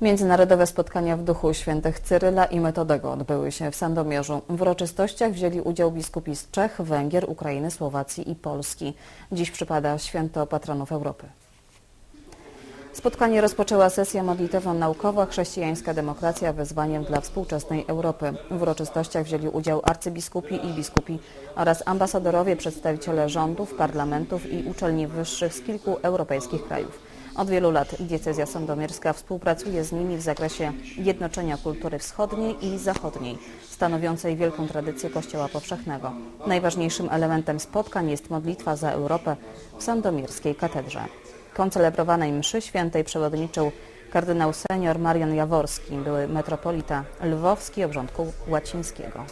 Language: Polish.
Międzynarodowe spotkania w duchu świętych Cyryla i Metodego odbyły się w Sandomierzu. W uroczystościach wzięli udział biskupi z Czech, Węgier, Ukrainy, Słowacji i Polski. Dziś przypada święto patronów Europy. Spotkanie rozpoczęła sesja modlitewno-naukowa Chrześcijańska demokracja wyzwaniem dla współczesnej Europy. W uroczystościach wzięli udział arcybiskupi i biskupi oraz ambasadorowie, przedstawiciele rządów, parlamentów i uczelni wyższych z kilku europejskich krajów. Od wielu lat diecezja sandomierska współpracuje z nimi w zakresie jednoczenia kultury wschodniej i zachodniej, stanowiącej wielką tradycję Kościoła Powszechnego. Najważniejszym elementem spotkań jest modlitwa za Europę w sandomierskiej katedrze. Koncelebrowanej mszy świętej przewodniczył kardynał senior Marian Jaworski, były metropolita lwowski obrządku łacińskiego.